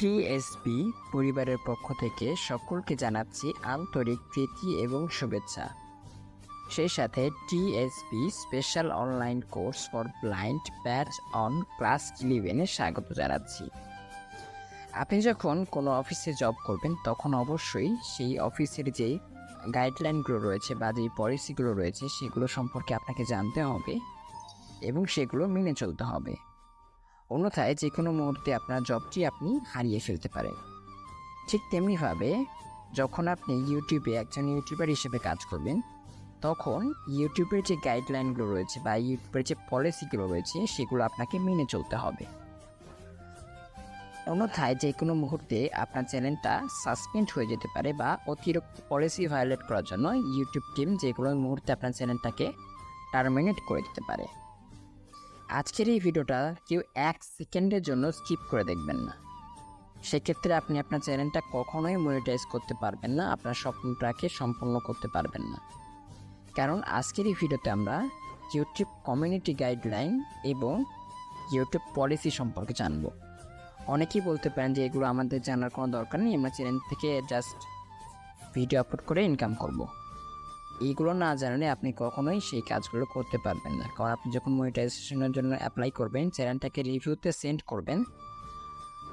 TSP পরিবারের পক্ষ থেকে সকলকে জানাচ্ছি আন্তরিক প্রীতি এবং শুভেচ্ছা। সেই সাথে TSP special online course for blind batch on class ইলেভেনে স্বাগত জানাচ্ছি। আপনি যখন কোনো অফিসে জব করবেন, তখন অবশ্যই সেই অফিসের যে গাইডলাইনগুলো রয়েছে বা যে পলিসিগুলো রয়েছে, সেগুলো সম্পর্কে আপনাকে জানতে হবে এবং সেগুলো মেনে চলতে হবে। অন্যথায় যে কোনো মুহূর্তে আপনার জবটি আপনি হারিয়ে ফেলতে পারেন। ঠিক তেমনিভাবে যখন আপনি ইউটিউবে একজন ইউটিউবার হিসেবে কাজ করবেন, তখন ইউটিউবের যে গাইডলাইনগুলো রয়েছে বা ইউটিউবের যে পলিসিগুলো রয়েছে, সেগুলো আপনাকে মেনে চলতে হবে। অন্যথায় যে কোনো মুহূর্তে আপনার চ্যানেলটা সাসপেন্ড হয়ে যেতে পারে বা অতিরিক্ত পলিসি ভায়োলেট করার জন্য ইউটিউব টিম যে কোনো মুহূর্তে আপনার চ্যানেলটাকে টার্মিনেট করে দিতে পারে। আজকের এই ভিডিওটা কেউ এক সেকেন্ডের জন্য স্কিপ করে দেখবেন না। সেক্ষেত্রে আপনি আপনার চ্যানেলটা কখনোই মনিটাইজ করতে পারবেন না, আপনার স্বপ্নটাকে সম্পূর্ণ করতে পারবেন না। কারণ আজকের এই ভিডিওতে আমরা ইউটিউব কমিউনিটি গাইডলাইন এবং ইউটিউব পলিসি সম্পর্কে জানব। অনেকেই বলতে পারেন যে এগুলো আমাদের জানার কোনো দরকার নেই, আমরা চ্যানেল থেকে জাস্ট ভিডিও আপলোড করে ইনকাম করব। এইগুলো না জানলে আপনি কখনোই সেই কাজগুলো করতে পারবেন না। কারণ আপনি যখন মনিটাইজেশনের জন্য অ্যাপ্লাই করবেন, চ্যানেলটাকে রিভিউতে সেন্ড করবেন,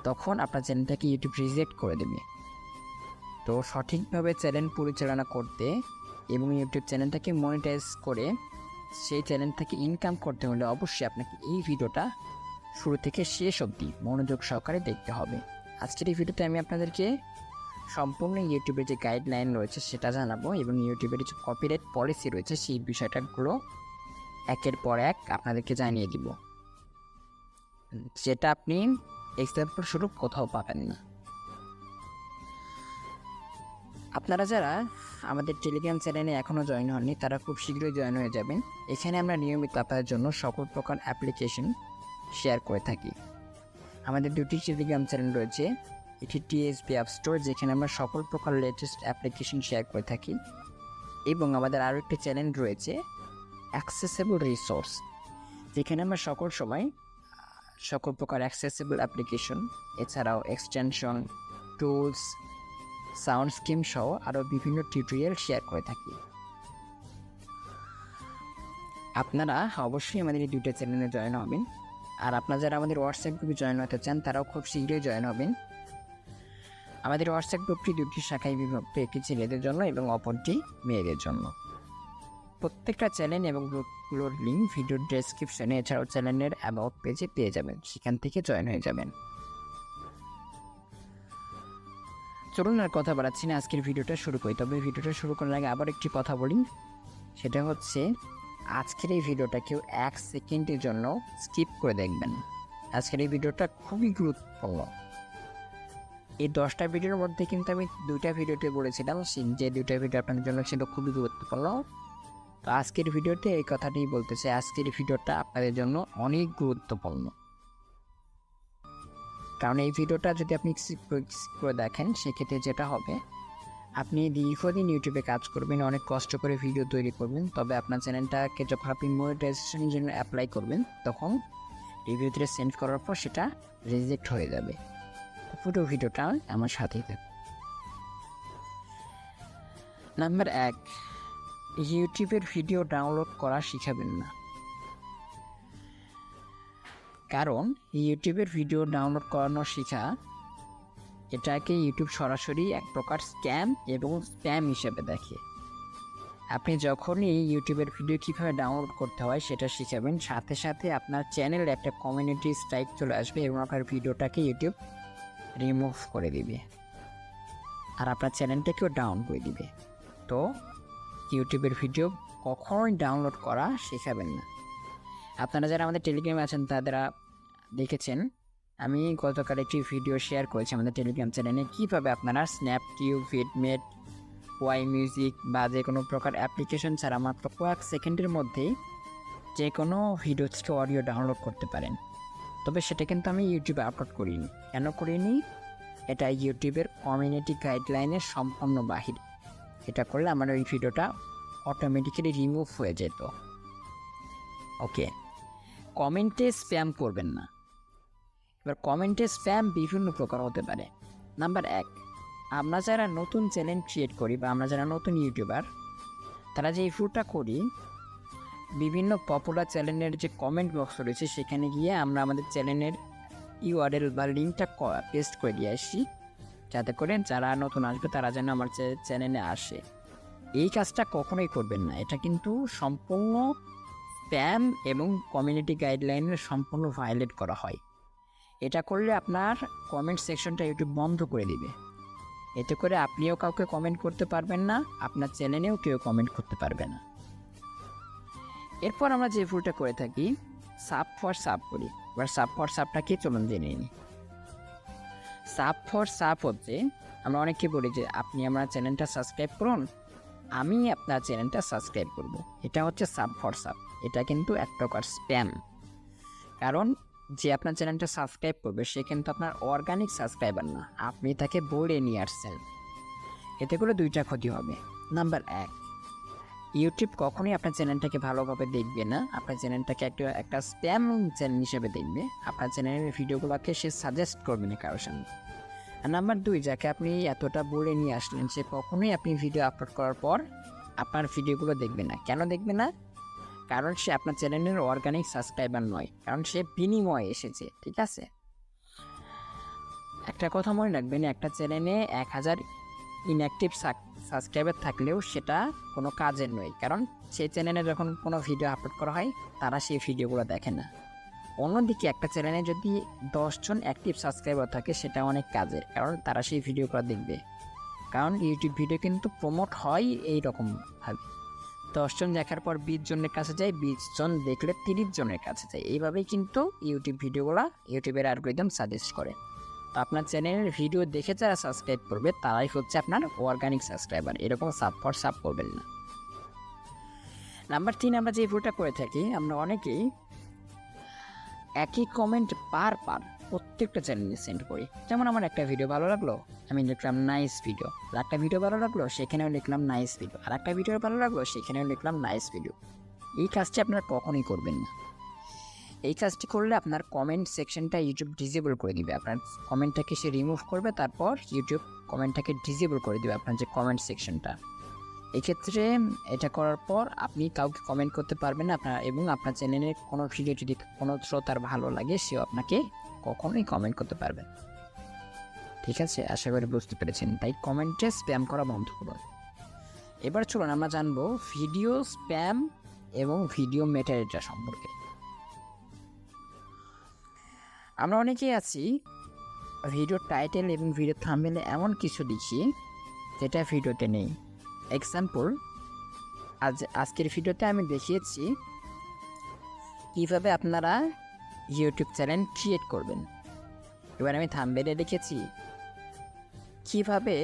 তখন আপনার চ্যানেলটাকে ইউটিউব রিজেক্ট করে দেবে। তো সঠিকভাবে চ্যানেল পরিচালনা করতে এবং ইউটিউব চ্যানেলটাকে মনিটাইজ করে সেই চ্যানেল থেকে ইনকাম করতে হলে অবশ্যই আপনাকে এই ভিডিওটা শুরু থেকে শেষ অবধি মনোযোগ সহকারে দেখতে হবে। আজকের এই ভিডিওতে আমি আপনাদেরকে সম্পূর্ণ ইউটিউবের যে গাইডলাইন রয়েছে সেটা জানাব এবং ইউটিউবের যে কপিরাইট পলিসি রয়েছে সেই বিষয়টাগুলো একের পর এক আপনাদেরকে জানিয়ে দিব। যেটা আপনি এক্সাম্পল স্বরূপ কোথাও পাবেন না। আপনারা যারা আমাদের টেলিগ্রাম চ্যানেলে এখনও জয়েন হননি, তারা খুব শীঘ্রই জয়েন হয়ে যাবেন। এখানে আমরা নিয়মিত আপনাদের জন্য সকল প্রকার অ্যাপ্লিকেশন শেয়ার করে থাকি। আমাদের দুটি টেলিগ্রাম চ্যানেল রয়েছে এটি টিএসপি অ্যাপ স্টোর যেখানে আমরা সকল প্রকার লেটেস্ট অ্যাপ্লিকেশন শেয়ার করে থাকি। এবং আমাদের আরও একটি চ্যানেল রয়েছে অ্যাক্সেসেবল রিসোর্স যেখানে আমরা সকল সময়, সকল প্রকার অ্যাক্সেসেবল অ্যাপ্লিকেশন এছাড়াও এক্সটেনশন টুলস সাউন্ড স্কিম সহ আরও বিভিন্ন টিউটোরিয়াল শেয়ার করে থাকি। আপনারা অবশ্যই আমাদের এই দুটো চ্যানেলে জয়েন হবেন। আর আপনারা যারা আমাদের হোয়াটসঅ্যাপ গ্রুপে জয়েন হতে চান, তারাও খুব শীঘ্রই জয়েন হবেন। আমাদের হোয়াটসঅ্যাপ গ্রুপটি দুটি শাখায় বিভক্ত একটি ছেলেদের জন্য এবং অপরটি মেয়েদের জন্য। প্রত্যেকটা চ্যানেল এবং গ্রুপগুলোর লিঙ্ক ভিডিও ডেসক্রিপশনে এছাড়াও চ্যানেলের অ্যাবাউট পেজে পেয়ে যাবেন। সেখান থেকে জয়েন হয়ে যাবেন। চলুন আর কথা বাড়াচ্ছি না, আজকের ভিডিওটা শুরু করি। তবে ভিডিওটা শুরু করার আগে আবার একটি কথা বলি। সেটা হচ্ছে, আজকের এই ভিডিওটা কেউ এক সেকেন্ডের জন্য স্কিপ করে দেখবেন। আজকের এই ভিডিওটা খুবই গুরুত্বপূর্ণ। এই দশটা ভিডিওর মধ্যে কিন্তু আমি দুইটা ভিডিওতে বলেছিলাম যে দুইটা ভিডিও আপনাদের জন্য ছিল খুবই গুরুত্বপূর্ণ। তো আজকের ভিডিওতে এই কথাটি বলতে চাই আজকের ভিডিওটা আপনাদের জন্য অনেক গুরুত্বপূর্ণ। কারণ এই ভিডিওটা যদি আপনি করে- দেখেন, সেক্ষেত্রে যেটা হবে, আপনি দীর্ঘদিন ইউটিউবে কাজ করবেন, অনেক কষ্ট করে ভিডিও তৈরি করবেন, তবে আপনার চ্যানেলটাকে যখন আপনি মনিটাইজেশনের জন্য অ্যাপ্লাই করবেন, তখন রিভিউতে সেন্ড করার পর সেটা রিজেক্ট হয়ে যাবে। পুরো ভিডিওটা আমার সাথেই থাকুন নাম্বার এক, ইউটিউবের ভিডিও ডাউনলোড করা শিখাবেন না। কারণ ইউটিউবের ভিডিও ডাউনলোড করানো শেখা, এটাকে ইউটিউব সরাসরি এক প্রকার স্ক্যাম এবং স্প্যাম হিসেবে দেখে। আপনি যখনই ইউটিউবের ভিডিও কীভাবে ডাউনলোড করতে হয় সেটা শিখাবেন, সাথে সাথে আপনার চ্যানেলে একটা কমিউনিটি স্ট্রাইক চলে আসবে এবং আপনার ভিডিওটাকে ইউটিউব রিমুভ করে দিবে। আর আপনার চ্যানেলটাকেও ডাউন করে দিবে। তো ইউটিউবের ভিডিও কখনোই ডাউনলোড করা শেখাবেন না। আপনারা যারা আমাদের টেলিগ্রামে আছেন, তারা দেখেছেন, আমি গতকাল একটি ভিডিও শেয়ার করেছি আমাদের টেলিগ্রাম চ্যানেলে কীভাবে আপনারা স্ন্যাপটিউব ফিডমেট ওয়াই মিউজিক বা যে কোনো প্রকার অ্যাপ্লিকেশন ছাড়া মাত্র কয়েক সেকেন্ডের মধ্যেই যে কোনো ভিডিও থেকে অডিও ডাউনলোড করতে পারেন। তবে সেটা কিন্তু আমি ইউটিউবে আপলোড করিনি। কেন করিনি? এটা ইউটিউবের কমিউনিটি গাইডলাইনের সম্পূর্ণ বাহির। এটা করলে আমার ওই ভিডিওটা অটোমেটিক্যালি রিমুভ হয়ে যেত। ওকে কমেন্টে স্প্যাম করবেন না। এবার কমেন্টে স্প্যাম বিভিন্ন প্রকার হতে পারে। নাম্বার এক, আমরা যারা নতুন চ্যানেল ক্রিয়েট করি বা আমরা যারা নতুন ইউটিউবার তারা যে ইস্যুটা করি বিভিন্ন পপুলার চ্যানেলের যে কমেন্ট বক্স রয়েছে, সেখানে গিয়ে আমরা আমাদের চ্যানেলের ইউআরএল বা লিঙ্কটা পেস্ট করে দিয়ে আসি যাতে করে যারা নতুন আসবে, তারা যেন আমার চ্যানেলে আসে। এই কাজটা কখনোই করবেন না। এটা কিন্তু সম্পূর্ণ স্প্যাম এবং কমিউনিটি গাইডলাইনের সম্পূর্ণ ভায়োলেট করা হয়। এটা করলে আপনার কমেন্ট সেকশনটা ইউটিউব বন্ধ করে দিবে। এতে করে আপনিও কাউকে কমেন্ট করতে পারবেন না, আপনার চ্যানেলেও কেউ কমেন্ট করতে পারবে না। এরপর আমরা যে ভুলটা করে থাকি, সাব ফর সাব করি। এবার সাব ফর সাবটা কি চলুন জেনে নিই। সাব ফর সাব হচ্ছে, আমরা অনেকে বলি যে, আপনি আমার চ্যানেলটা সাবস্ক্রাইব করুন, আমি আপনার চ্যানেলটা সাবস্ক্রাইব করব। এটা হচ্ছে সাব ফর সাব। এটা কিন্তু এক প্রকার স্প্যাম। কারণ, যে আপনার চ্যানেলটা সাবস্ক্রাইব করবে, সে কিন্তু আপনার অর্গানিক সাবস্ক্রাইবার না। আপনি তাকে বলে নিয়ে আসছেন। এতে করে দুইটা ক্ষতি হবে। নাম্বার এক ইউটিউব কখনোই আপনার চ্যানেলটাকে ভালোভাবে দেখবে না। আপনার চ্যানেলটাকে একটা একটা স্প্যাম চ্যানেল হিসেবে দেখবে। আপনার চ্যানেলের ভিডিওগুলোকে সে সাজেস্ট করবে না কারোর সামনে। আর নাম্বার দুই, যাকে আপনি এতটা বলে নিয়ে আসলেন, সে কখনোই আপনি ভিডিও আপলোড করার পর আপনার ভিডিওগুলো দেখবে না। কেন দেখবে না? কারণ সে আপনার চ্যানেলের অর্গানিক সাবস্ক্রাইবার নয়। কারণ সে বিনিময়ে এসেছে, ঠিক আছে? একটা কথা মনে রাখবেন, একটা চ্যানেলে এক হাজার ইনঅ্যাক্টিভ সাবস্ক্রাইবার থাকলেও সেটা কোনো কাজের নয়। কারণ সেই চ্যানেলে যখন কোনো ভিডিও আপলোড করা হয়, তারা সেই ভিডিওগুলো দেখে না। অন্যদিকে একটা চ্যানেলে যদি দশজন অ্যাক্টিভ সাবস্ক্রাইবার থাকে, সেটা অনেক কাজের, কারণ তারা সেই ভিডিওগুলো দেখবে। কারণ ইউটিউব ভিডিও কিন্তু প্রমোট হয় এই রকমভাবে দশজন দেখার পর বিশ জনের কাছে যায় বিশ জন দেখলে তিরিশ জনের কাছে যায়। এইভাবেই কিন্তু ইউটিউব ভিডিওগুলো ইউটিউবের অ্যালগোরিদম সাজেস্ট করে। তো আপনার চ্যানেলের ভিডিও দেখে যারা সাবস্ক্রাইব করবে, তারাই হচ্ছে আপনার অর্গানিক সাবস্ক্রাইবার এরকম সাব ফর সাব করবেন না। নাম্বার তিন, আমরা যে ভুলটা করে থাকি, আমরা অনেকেই একই কমেন্ট পার পার প্রত্যেকটা চ্যানেলে সেন্ড করি। যেমন আমার একটা ভিডিও ভালো লাগল, আমি লিখলাম নাইস ভিডিও আর একটা ভিডিও ভালো লাগল, সেখানেও লিখলাম নাইস ভিডিও আর একটা ভিডিও ভালো লাগল, সেখানেও লিখলাম নাইস ভিডিও এই কাজটি আপনারা কখনোই করবেন না। এই কাজটি করলে আপনার কমেন্ট সেকশনটা ইউটিউব ডিজেবল করে দিবে। আপনার কমেন্টটাকে সে রিমুভ করবে, তারপর ইউটিউব কমেন্টটাকে ডিজেবল করে দিবে আপনার যে কমেন্ট সেকশনটা এক্ষেত্রে এটা করার পর আপনি কাউকে কমেন্ট করতে পারবেন না, আপনার এবং আপনার চ্যানেলে কোনো ভিডিও যদি কোনো শ্রোতার ভালো লাগে, সেও আপনাকে কখনোই কমেন্ট করতে পারবে ঠিক আছে, আশা করি বুঝতে পেরেছেন। তাই কমেন্টে স্প্যাম করা বন্ধ করুন। এবার চলুন আমরা জানব ভিডিও স্প্যাম এবং ভিডিও মেটারিটা সম্পর্কে। আমরা অনেকেই আছি ভিডিও টাইটেল এবং ভিডিও থাম্বনেলে এমন কিছু লিখি যেটা ভিডিওতে নেই। এক্সাম্পল আজ, আজকের ভিডিওতে আমি দেখিয়েছি কীভাবে আপনারা ইউটিউব চ্যানেল ক্রিয়েট করবেন। এবার আমি থাম্বেলে লিখেছি কীভাবে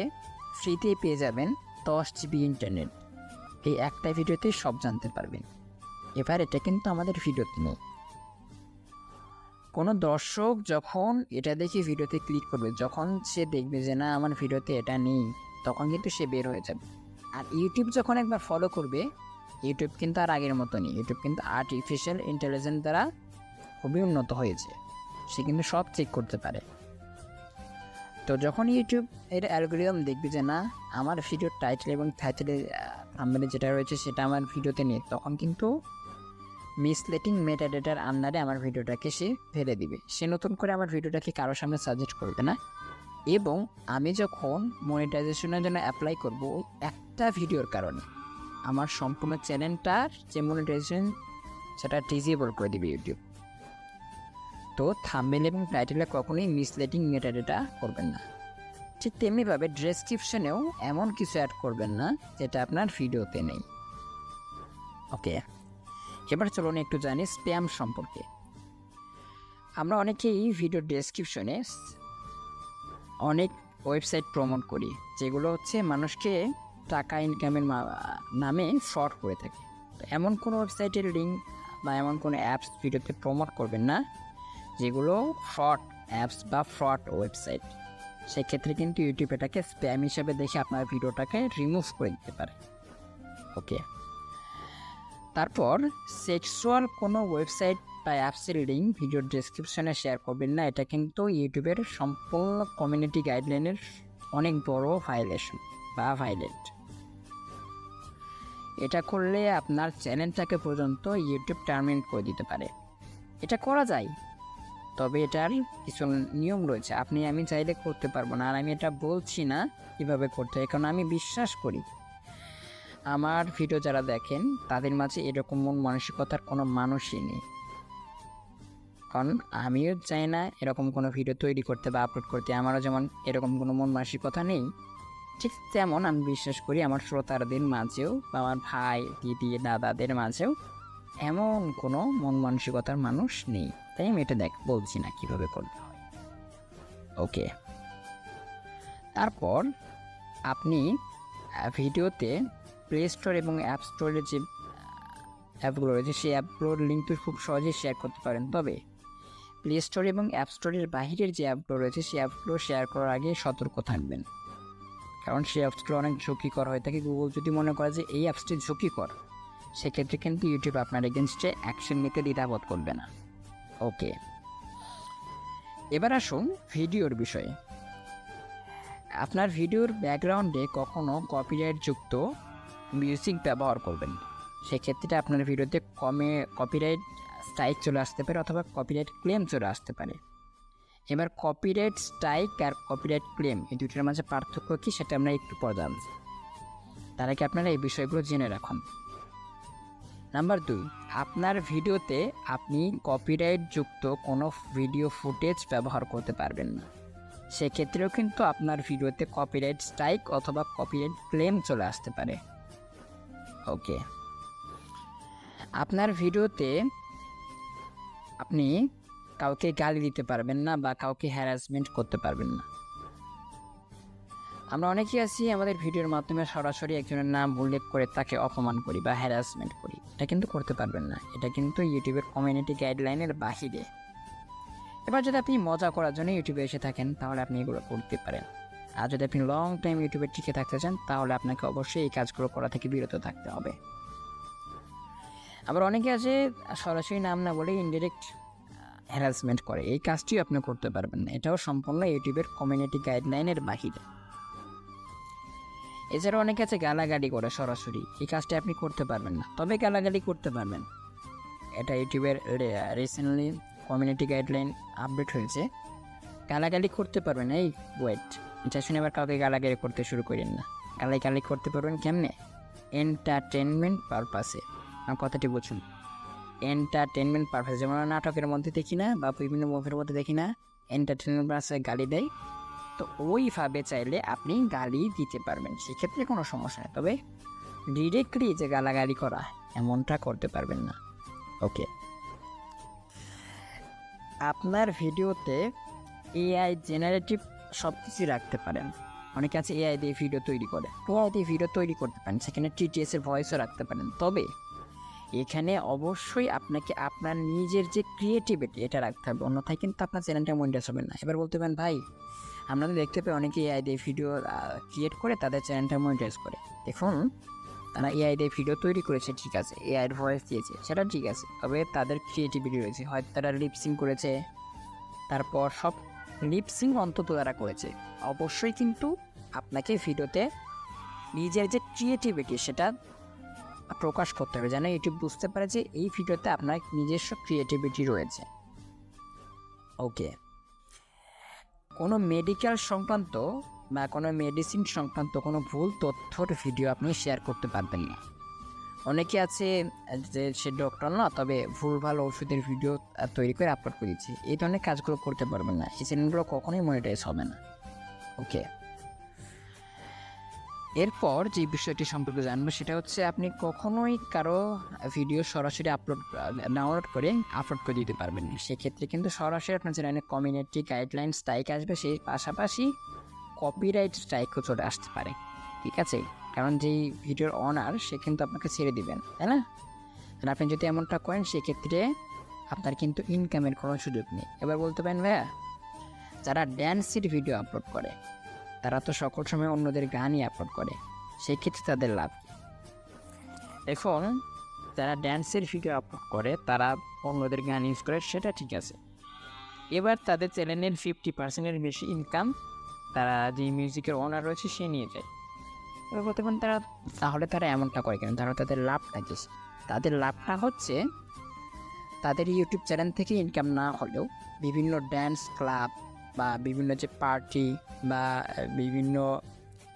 ফ্রিতে পেয়ে যাবেন দশ জিবি ইন্টারনেট এই একটা ভিডিওতেই সব জানতে পারবেন। এবার এটা কিন্তু আমাদের ভিডিওতে নেই। কোনো দর্শক যখন এটা দেখে ভিডিওতে ক্লিক করবে, যখন সে দেখবে যে, না, আমার ভিডিওতে এটা নেই, তখন কিন্তু সে বের হয়ে যাবে। আর ইউটিউব যখন একবার ফলো করবে ইউটিউব কিন্তু আর আগের মতো নেই। ইউটিউব কিন্তু আর্টিফিশিয়াল ইন্টেলিজেন্স দ্বারা খুবই উন্নত হয়েছে। সে কিন্তু সব চেক করতে পারে। তো যখন ইউটিউব এর অ্যালগোরিদম দেখবে যে, না, আমার ভিডিওর টাইটেল এবং টাইটেলে থাম্বনেলে যেটা রয়েছে সেটা আমার ভিডিওতে নেই, তখন কিন্তু মিসলেটিং মেটাডেটার আন্ডারে আমার ভিডিওটাকে সে ফেলে দিবে। সে নতুন করে আমার ভিডিওটাকে কারোর সামনে সাজেস্ট করবে না। এবং আমি যখন মনিটাইজেশনের জন্য অ্যাপ্লাই করব একটা ভিডিওর কারণে, আমার সম্পূর্ণ চ্যানেলটার যে মনিটাইজেশন সেটা ডিজেবল করে দিবে ইউটিউব তো থাম্বেল এবং টাইটেলে কখনোই মিসলেটিং মেটাডেটা করবেন না। ঠিক তেমনিভাবে ডেসক্রিপশনেও এমন কিছু অ্যাড করবেন না, যেটা আপনার ভিডিওতে নেই। ওকে এবার চলুন একটু জানি স্প্যাম সম্পর্কে। আমরা অনেকেই ভিডিও ডেসক্রিপশনে অনেক ওয়েবসাইট প্রমোট করি, যেগুলো হচ্ছে মানুষকে টাকা ইনকামের নামে ফ্রড করে থাকে। তো এমন কোনো ওয়েবসাইটের লিঙ্ক বা এমন কোনো অ্যাপস ভিডিওতে প্রমোট করবেন না, যেগুলো ফ্রড অ্যাপস বা ফ্রড ওয়েবসাইট সেক্ষেত্রে কিন্তু ইউটিউব এটাকে স্প্যাম হিসেবে দেখে আপনার ভিডিওটাকে রিমুভ করে দিতে পারে। ওকে তারপর সেক্সুয়াল কোনো ওয়েবসাইট বা অ্যাপসের লিঙ্ক ভিডিও ডেসক্রিপশনে শেয়ার করবেন না। এটা কিন্তু ইউটিউবের সম্পূর্ণ কমিউনিটি গাইডলাইনের অনেক বড় ভাইলেশন বা ভাইলেট এটা করলে আপনার চ্যানেলটাকে পর্যন্ত ইউটিউব টার্মিনেট করে দিতে পারে। এটা করা যায়, তবে এটার কিছু নিয়ম রয়েছে। আপনি, আমি চাইলে করতে পারব না। আর আমি এটা বলছি না কীভাবে করতে হয়, কারণ আমি বিশ্বাস করি। আমার ভিডিও যারা দেখেন, তাদের মাঝে এরকম মন মানসিকতার কোনো মানুষই নেই। কারণ আমিও চাই না এরকম কোনো ভিডিও তৈরি করতে বা আপলোড করতে। আমারও যেমন এরকম কোনো মন মানসিকতা নেই। ঠিক তেমন আমি বিশ্বাস করি আমার শ্রোতারদের মাঝেও বা আমার ভাই, দিদি, দাদাদের মাঝেও এমন কোনো মন মানসিকতার মানুষ নেই। তাই আমি এটা দেখ, বলছি না কীভাবে করতে হয়। ওকে। তারপর আপনি ভিডিওতে প্লে স্টোর এবং অ্যাপ স্টোরের যে অ্যাপগুলো রয়েছে, সেই অ্যাপগুলোর লিঙ্ক তো খুব সহজেই শেয়ার করতে পারেন। তবে প্লে স্টোর এবং অ্যাপ স্টোরের বাহিরের যে অ্যাপগুলো রয়েছে, সেই অ্যাপগুলো শেয়ার করার আগে সতর্ক থাকবেন। কারণ সেই অ্যাপসগুলো অনেক ঝুঁকিকর হয়ে থাকে। গুগল যদি মনে করে যে এই অ্যাপসটি ঝুঁকিকর, সেক্ষেত্রে কিন্তু ইউটিউব আপনার এগেনস্টে অ্যাকশন নিতে দ্বিধাবোধ করবে না। ওকে এবার আসুন ভিডিওর বিষয়ে। আপনার ভিডিওর ব্যাকগ্রাউন্ডে কখনো কপিরাইট যুক্ত মিউজিক ব্যবহার করবেন। সেক্ষেত্রে আপনার ভিডিওতে কমে কপিরাইট স্ট্রাইক চলে আসতে পারে অথবা কপিরাইট ক্লেম চলে আসতে পারে। এবার কপিরাইট স্ট্রাইক আর কপিরাইট ক্লেম এই দুটোর মাঝে পার্থক্য কী সেটা আমরা একটু পর জানব। তার আগে আপনারা এই বিষয়গুলো জেনে রাখুন। নাম্বার দুই, আপনার ভিডিওতে আপনি কপিরাইট যুক্ত কোনো ভিডিও ফুটেজ ব্যবহার করতে পারবেন না। সেক্ষেত্রেও কিন্তু আপনার ভিডিওতে কপিরাইট স্ট্রাইক অথবা কপিরাইট ক্লেম চলে আসতে পারে। ওকে আপনার ভিডিওতে আপনি কাউকে গালি দিতে পারবেন না বা কাউকে হ্যারাসমেন্ট করতে পারবেন না। আমরা অনেকেই আছি, আমাদের ভিডিওর মাধ্যমে সরাসরি একজনের নাম উল্লেখ করে তাকে অপমান করি বা হ্যারাসমেন্ট করি। এটা কিন্তু করতে পারবেন না। এটা কিন্তু ইউটিউবের কমিউনিটি গাইডলাইনের বাহিরে। এবার যদি আপনি মজা করার জন্য ইউটিউবে এসে থাকেন, তাহলে আপনি এগুলো করতে পারেন। আর যদি আপনি লং টাইম ইউটিউবে টিকে থাকতে চান, তাহলে আপনাকে অবশ্যই এই কাজগুলো করা থেকে বিরত থাকতে হবে। আবার অনেকে আছে, সরাসরি নাম না বলে ইনডিরেক্ট হ্যারাসমেন্ট করে। এই কাজটিও আপনি করতে পারবেন না। এটাও সম্পূর্ণ ইউটিউবের কমিউনিটি গাইডলাইনের বাহিরে। এছাড়া অনেকে আছে গালাগালি করে সরাসরি। এই কাজটি আপনি করতে পারবেন না। তবে গালাগালি করতে পারবেন। এটা ইউটিউবের রিসেন্টলি কমিউনিটি গাইডলাইন আপডেট হয়েছে। গালাগালি করতে পারবেন, এই ওয়েট এটা শুনে আবার কাউকে গালাগালি করতে শুরু করেন না। গালাগালি করতে পারবেন কেমনে? এন্টারটেনমেন্ট পারপাসে আমার কথাটি বুঝুন। এন্টারটেনমেন্ট পারপাস যেমন আমরা নাটকের মধ্যে দেখি না বা বিভিন্ন মুভির মধ্যে দেখি না এন্টারটেনমেন্ট পারপাসে গালি দেয়। তো ওইভাবে চাইলে আপনি গালি দিতে পারবেন, সেক্ষেত্রে কোনো সমস্যা নেই। তবে ডিরেক্টলি যে গালাগালি করা, এমনটা করতে পারবেন না। ওকে আপনার ভিডিওতে এআই জেনারেটিভ সব কিছুই রাখতে পারেন। অনেকে আছে এআই দিয়ে ভিডিও তৈরি করে। এআই দিয়ে ভিডিও তৈরি করতে পারেন, সেখানে টিটিএস এর ভয়েসও রাখতে পারেন। তবে এখানে অবশ্যই আপনাকে আপনার নিজের যে ক্রিয়েটিভিটি এটা রাখতে হবে। অন্যথায় কিন্তু আপনার চ্যানেলটা মনিটাইজ হবে না। এবার বলতে পারেন, ভাই, আমরা তো দেখতে পাই অনেকে এআই দিয়ে ভিডিও ক্রিয়েট করে, তাদের চ্যানেলটা মনিটাইজ করে। দেখুন, তারা এআই দিয়ে ভিডিও তৈরি করেছে, ঠিক আছে। এআইয়ের ভয়েস দিয়েছে, সেটা ঠিক আছে। তবে তাদের ক্রিয়েটিভিটি রয়েছে। হয়তো তারা লিপসিং করেছে, তারপর সব লিপসিং অন্তত তারা করেছে। অবশ্যই কিন্তু আপনাকে ভিডিওতে নিজের যে ক্রিয়েটিভিটি সেটা প্রকাশ করতে হবে যেন ইউটিউব বুঝতে পারে যে এই ভিডিওতে আপনার নিজস্ব ক্রিয়েটিভিটি রয়েছে। ওকে কোনো মেডিকেল সংক্রান্ত বা কোনো মেডিসিন সংক্রান্ত কোনো ভুল তথ্যর ভিডিও আপনি শেয়ার করতে পারবেন না। অনেকে আছে যে সে ডক্টর না, তবে ভুলভাল ওষুধের ভিডিও তৈরি করে আপলোড করে দিচ্ছে। এই ধরনের কাজগুলো করতে পারবেন না। এই চ্যানেলগুলো কখনোই মনিটাইজ হবে না। ওকে এরপর যে বিষয়টি সম্পর্কে জানব, সেটা হচ্ছে আপনি কখনোই কারও ভিডিও সরাসরি আপলোড ডাউনলোড করে আপলোড করে দিতে পারবেন না। সেক্ষেত্রে কিন্তু সরাসরি আপনার চ্যানেলে কমিউনিটি গাইডলাইন স্ট্রাইক আসবে, সেই পাশাপাশি কপিরাইট স্ট্রাইকও চলে আসতে পারে। ঠিক আছে? কারণ যেই ভিডিওর অনার সে কিন্তু আপনাকে ছেড়ে দিবেন, তাই না? আর আপনি যদি এমনটা করেন, সেক্ষেত্রে আপনার কিন্তু ইনকামের কোনো সুযোগ নেই। এবার বলতে পারেন, ভাইয়া, যারা ড্যান্সের ভিডিও আপলোড করে, তারা তো সকল সময় অন্যদের গানই আপলোড করে সেই ক্ষেত্রে তাদের লাভ এখন যারা ড্যান্সের ভিডিও আপলোড করে, তারা অন্যদের গান ইউজ করে, সেটা ঠিক আছে। এবার তাদের চ্যানেলের ফিফটি পার্সেন্টের বেশি ইনকাম তারা যে মিউজিকের অনার রয়েছে, সে নিয়ে যায়। পারেন তারা তাহলে তারা এমনটা করে কেন? তারা তাদের লাভটা কি তাদের লাভটা হচ্ছে তাদের ইউটিউব চ্যানেল থেকে ইনকাম না হলেও বিভিন্ন ড্যান্স ক্লাব বা বিভিন্ন যে পার্টি বা বিভিন্ন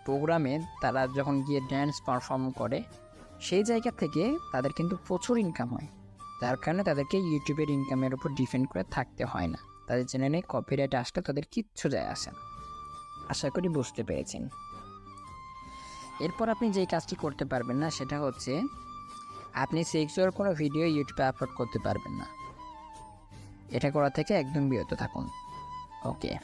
প্রোগ্রামে তারা যখন গিয়ে ড্যান্স পারফর্ম করে, সেই জায়গা থেকে তাদের কিন্তু প্রচুর ইনকাম হয়। যার কারণে তাদেরকে ইউটিউবের ইনকামের উপর ডিপেন্ড করে থাকতে হয় না। তাদের চ্যানেলে কপিরাইট আসলে তাদের কিচ্ছু যায় আসে না। আশা করি বুঝতে পেরেছেন। এরপর আপনি যেই কাজটি করতে পারবেন না, সেটা হচ্ছে আপনি সেক্সুয়াল কোনো ভিডিও ইউটিউবে আপলোড করতে পারবেন না। এটা করা থেকে একদম বিরত থাকুন। ওকে।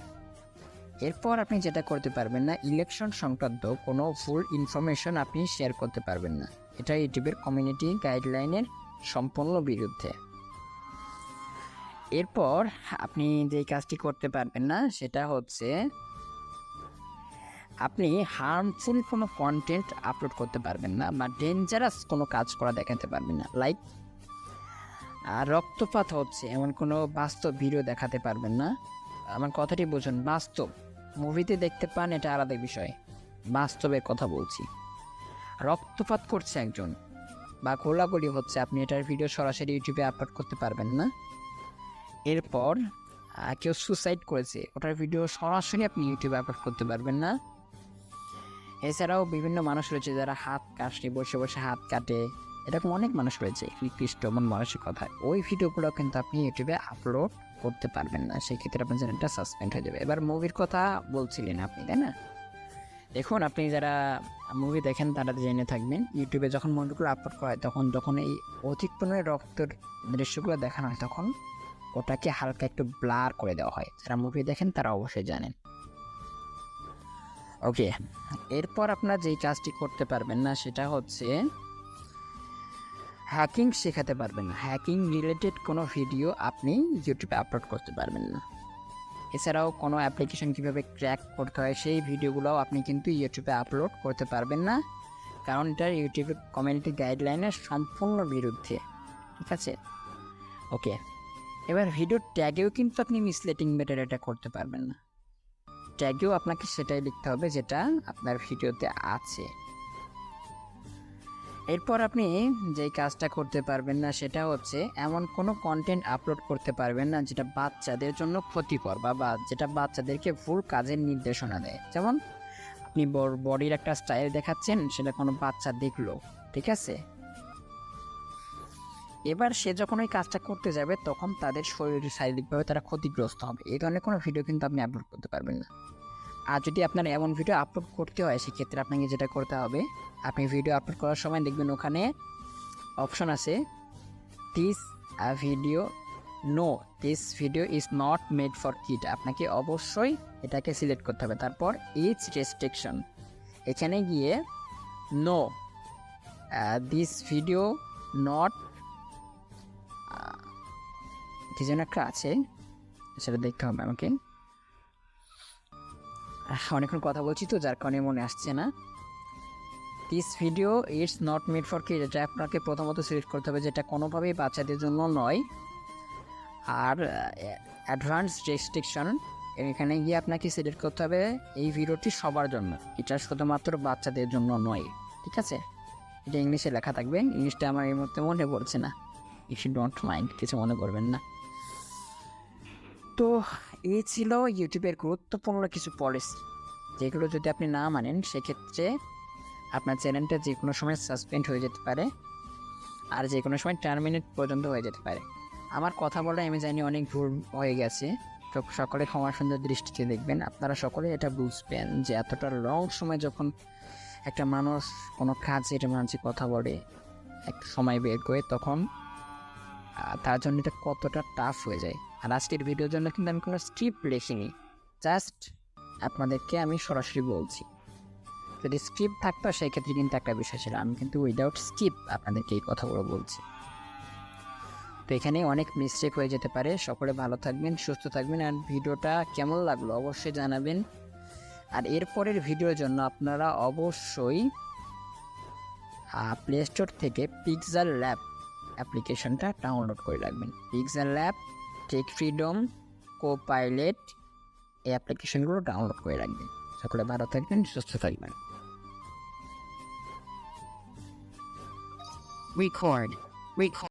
এরপর আপনি যেটা করতে পারবেন না ইলেকশন সংক্রান্ত কোনো ফুল ইনফরমেশন আপনি শেয়ার করতে পারবেন না। এটা ইউটিউবের কমিউনিটি গাইডলাইনের সম্পূর্ণ বিরুদ্ধে। এরপর আপনি যেই কাজটি করতে পারবেন না, সেটা হচ্ছে আপনি হার্মফুল কোনো কন্টেন্ট আপলোড করতে পারবেন না বা ডেঞ্জারাস কোনো কাজ করা দেখাতে পারবেন না। লাইক রক্তপাত হচ্ছে, এমন কোনো বাস্তব ভিডিও দেখাতে পারবেন না। আমার কথাটি বুঝুন, বাস্তব। মুভিতে দেখতে পান, এটা আলাদা বিষয়। বাস্তবের কথা বলছি। রক্তপাত করছে একজন, বা গোলাগুলি হচ্ছে, আপনি এটার ভিডিও সরাসরি ইউটিউবে আপলোড করতে পারবেন না। এরপর কেউ সুসাইড করেছে, ওটার ভিডিও সরাসরি আপনি ইউটিউবে আপলোড করতে পারবেন না। এছাড়াও বিভিন্ন মানুষ রয়েছে যারা হাত কাটে বসে বসে হাত কাটে। এরকম অনেক মানুষ রয়েছে, নিকৃষ্ট মন মানুষের কথায় ওই ভিডিওগুলো কিন্তু আপনি ইউটিউবে আপলোড করতে পারবেন না। সেই ক্ষেত্রে আপনার চ্যানেলটা সাসপেন্ড হয়ে যাবে। এবার মুভির কথা বলছিলেন আপনি, তাই না? দেখুন, আপনি যারা মুভি দেখেন, তারা জেনে থাকবেন ইউটিউবে যখন মুভিগুলো আপলোড করা হয়, তখন যখন এই অধিক পরিমাণে রক্তের দৃশ্যগুলো দেখানো হয়, তখন ওটাকে হালকা একটু ব্লার করে দেওয়া হয়। যারা মুভি দেখেন, তারা অবশ্যই জানেন। ওকে, এরপর আপনার যেই কাজটি করতে পারবেন না, সেটা হচ্ছে হ্যাকিং শেখাতে পারবেন না। হ্যাকিং রিলেটেড কোনো ভিডিও আপনি ইউটিউবে আপলোড করতে পারবেন না। এছাড়াও কোনো অ্যাপ্লিকেশন কীভাবে ক্র্যাক করতে হয়, সেই ভিডিওগুলোও আপনি কিন্তু ইউটিউবে আপলোড করতে পারবেন না। কারণ এটা ইউটিউবের কমিউনিটি গাইডলাইনের সম্পূর্ণ বিরুদ্ধে। ঠিক আছে? ওকে, এবার ভিডিও ট্যাগেও কিন্তু আপনি মিসলেটিং মেটার এটা করতে পারবেন না। ট্যাগেও আপনাকে সেটাই লিখতে হবে যেটা আপনার ভিডিওতে আছে। এরপর আপনি যেই কাজটা করতে পারবেন না সেটা হচ্ছে এমন কোনো কন্টেন্ট আপলোড করতে পারবেন না যেটা বাচ্চাদের জন্য ক্ষতিকর বা যেটা বাচ্চাদেরকে ভুল কাজের নির্দেশনা দেয়। যেমন আপনি বডির একটা স্টাইল দেখাচ্ছেন, সেটা কোনো বাচ্চা দেখল, ঠিক আছে? এবার সে যখন ওই কাজটা করতে যাবে, তখন তাদের শরীর শারীরিকভাবে তারা ক্ষতিগ্রস্ত হবে। এই ধরনের কোনো ভিডিও কিন্তু আপনি আপলোড করতে পারবেন না। আর যদি আপনার এমন ভিডিও আপলোড করতে হয়, সেক্ষেত্রে আপনাকে যেটা করতে হবে, আপনি ভিডিও আপলোড করার সময় দেখবেন ওখানে অপশন আছে this video no this video is not made for kid আপনাকে অবশ্যই এটাকে সিলেক্ট করতে হবে। তারপর ইচ রেস্ট্রিকশন এখানে গিয়ে নো দিস ভিডিও নট কি একটা আছে, সেটা দেখতে হবে আমাকে। অনেকক্ষণ কথা বলছি তো, যার কারণে মনে আসছে না। This video it's not made for kid এটা আপনাকে প্রথমত সিলেক্ট করতে হবে যেটা কোনোভাবেই বাচ্চাদের জন্য নয়। আর অ্যাডভান্স রেস্ট্রিকশন এখানে গিয়ে আপনাকে সিলেক্ট করতে হবে এই ভিডিওটি সবার জন্য। এটা শুধুমাত্র বাচ্চাদের জন্য নয়, ঠিক আছে? এটা ইংলিশে লেখা থাকবে, ইংলিশটা আমার এই মুহূর্তে মনে পড়ছে না। ইফ ইউ ডোন্ট মাইন্ড কিছু মনে করবেন না। তো এই ছিল ইউটিউবের গুরুত্বপূর্ণ কিছু পলিসি যেগুলো যদি আপনি না মানেন, সেক্ষেত্রে আপনার চ্যানেলটা যে কোনো সময় সাসপেন্ড হয়ে যেতে পারে আর যে কোনো সময় টার্মিনেট পর্যন্ত হয়ে যেতে পারে। আমার কথা বলে আমি জানি অনেক ভুল হয়ে গেছে, তো সকলে ক্ষমা সুন্দর দৃষ্টিতে দেখবেন। আপনারা সকলে এটা বুঝবেন যে এতটা লং সময় যখন একটা মানুষ কোনো কাজের মাঝে কথা বলে, একটা সময় বের করে, তখন তার জন্য এটা কতটা টাফ হয়ে যায়। আর আজকের ভিডিওর জন্য কিন্তু আমি কোনো স্ক্রিপ্ট লিখিনি জাস্ট আপনাদেরকে আমি সরাসরি বলছি। যদি স্ক্রিপ্ট থাকতো সেই ক্ষেত্রে কিন্তু একটা বিষয় ছিল। আমি কিন্তু উইদাউট স্কিপ আপনাদেরকে এই কথাগুলো বলছি। তো এখানে অনেক মিস্টেক হয়ে যেতে পারে। সকলে ভালো থাকবেন, সুস্থ থাকবেন আর ভিডিওটা কেমন লাগল অবশ্যই জানাবেন। আর এরপরের ভিডিওর জন্য আপনারা অবশ্যই প্লে স্টোর থেকে পিকজার ল্যাব অ্যাপ্লিকেশনটা ডাউনলোড করে রাখবেন। Pixel lab tech freedom copilot এই অ্যাপ্লিকেশনগুলো ডাউনলোড করে রাখবেন সকলে ভালো থাকবেন, সুস্থ থাকবেন Record. Record.